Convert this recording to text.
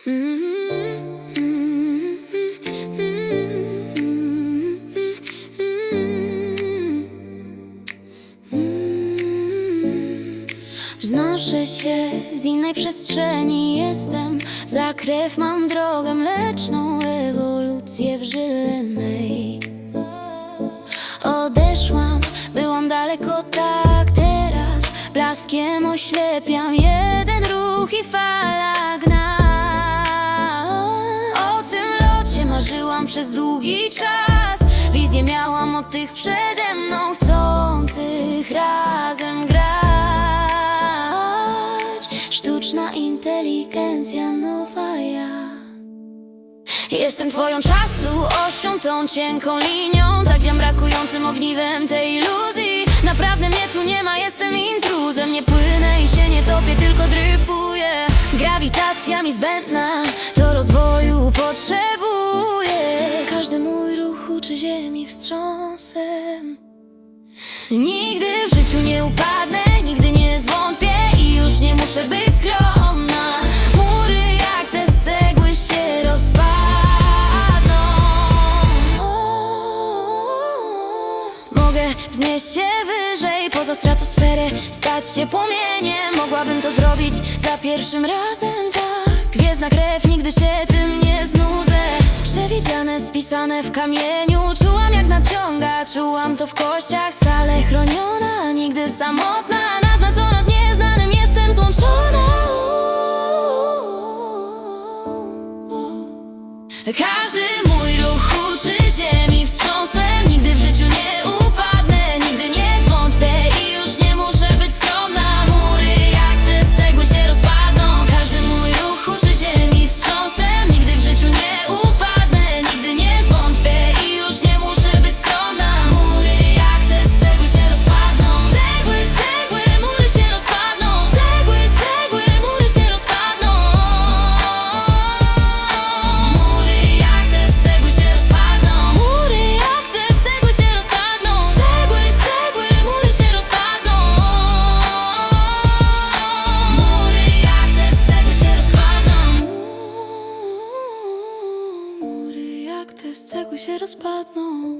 Wznoszę się z innej przestrzeni Jestem za krew, mam drogę mleczną Ewolucję w żyle mej Odeszłam, byłam daleko tak teraz Blaskiem oślepiam jeden ruch i fala gna przez długi czas. Wizję miałam od tych przede mną chcących razem grać. Sztuczna inteligencja nowa ja. Jestem twoją czasu osią, tą cienką linią. Takiem brakującym ogniwem tej iluzji. Naprawdę mnie tu nie ma, jestem intruzem. Nie płynę i się nie topię, tylko dryfuję. Grawitacja mi zbędna, uczy ziemi wstrząsem. Nigdy w życiu nie upadnę, nigdy nie zwątpię I już nie muszę być skromna. Mury jak te z cegły się rozpadną. Mogę wznieść się wyżej poza stratosferę Stać się płomieniem, mogłabym to zrobić za pierwszym razem Tak, gwiezdna krew, nigdy się tym nie znudzę Przewidziane, spisane w kamieniu. Czułam jak nadciąga, czułam to w kościach. Stale chroniona, nigdy samotna. Naznaczona z nieznanym, jestem złączona. Każdy jak te z cegły się rozpadną.